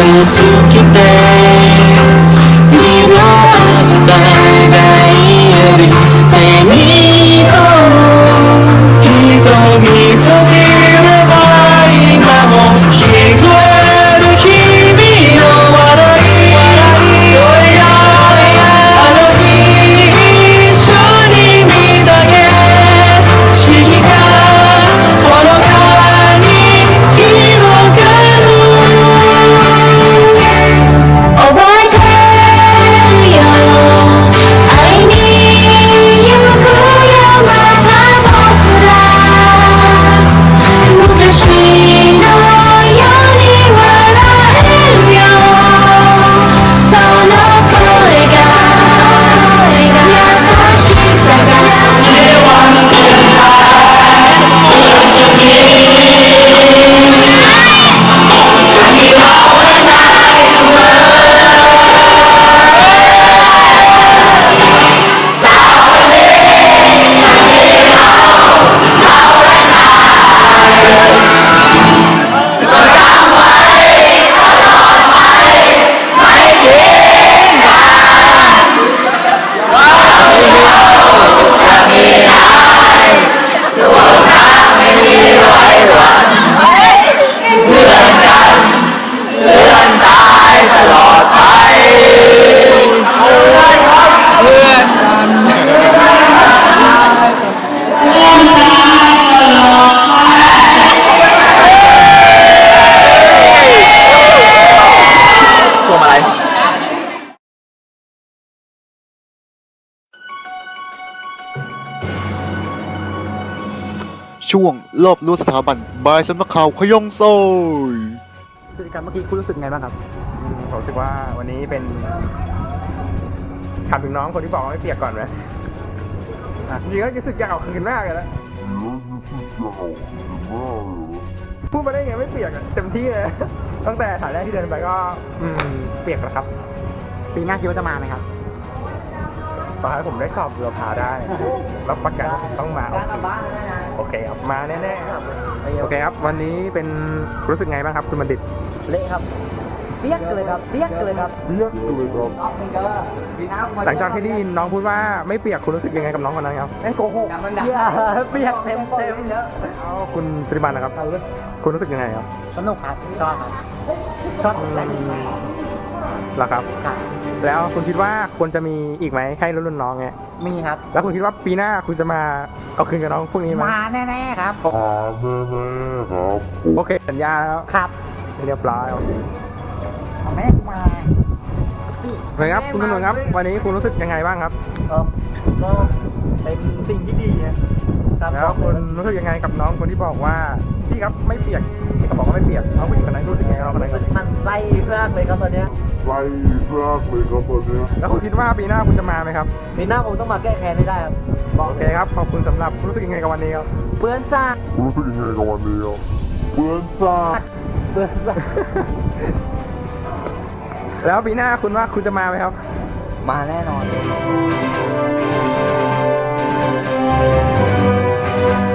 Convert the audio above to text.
penso que deve. ช่วงรอบรู้สถาบันบายสำนักข่าวขยองโซยพฤติกรรมเมื่อกี้คุณรู้สึกไงบ้างครับอืมผมรู้สึกว่าวันนี้เป็นถามถึงน้องคนที่บอกว่าไม่เปียกก่อนไหมอะจริงๆก็รู้สึกอยากเอาคืนมากเลยนะพูดมาได้ไงไม่เปียกอะเต็มที่เลย ตั้งแต่ถ่ายแรกที่เดินไปก็ อืม เปียกแล้วครับ ปีหน้าคิดว่าจะมาไหมครับตอนให้ผมได้สอบเรือพาได้รับประกันว่าผมต้องมา โอเคครับมาแน่ๆครับโอเคครับ วันนี้เป็นรู้สึกไงบ้างครับคุณบัณฑิตเละครับเปียกเลยครับเปียกเลยครับหลังจากที่ได้ยินน้องพูดว่าไม่เปียกคุณรู้สึกยังไงกับน้องคนนั้นครับไอ้โกหกเหี้ยเปียกเต็มเต็มแล้วคุณปริมาณนะครับ คุณรู้สึกยังไงครับสนุกครับชอบครับชอบแต่งเหรอครับครับ แล้วคุณคิดว่าควรจะมีอีกไหมให้รุ่นน้องเนี่ยมีครับ แล้วคุณคิดว่าปีหน้าคุณจะมาเอาคืนกับน้องพวกนี้ไหมมาแน่ๆครับโอเคสัญญาแล้วครับเรียบร้อยโอเคเอาแม่กูมาโอเคครับคุณตำรวจครับ วันนี้คุณรู้สึกยังไงบ้างครับเออก็เป็นสิ่งที่ดีนะ ครับแล้วคุณรู้สึกยังไงกับน้องคนที่บอกว่าพี่ครับไม่เปียกพี่ก็บอกว่าไม่เปียกน้องผู้หญิงคนนั้นรู้สึกยังไงกับน้องคนนั้นครับมันไล่เพื่อนเลยครับตอนเนี้ยไล่เพื่อนเลยครับตอนเนี้ยแล้วคุณคิดว่าปีหน้าคุณจะมาไหมครับปีหน้าผมต้องมาแก้แค้นให้ได้ครับโอเคครับขอบคุณสำหรับรู้สึกยังไงกับวันนี้ครับเปื้อนซ่ากคุณรู้สึกยังไงกับวันนี้อะเพื่อนซ่าเปื้อนซ่ากแล้วปีหน้าคุณว่าคุณจะมาไหมครับ มาแน่นอน เ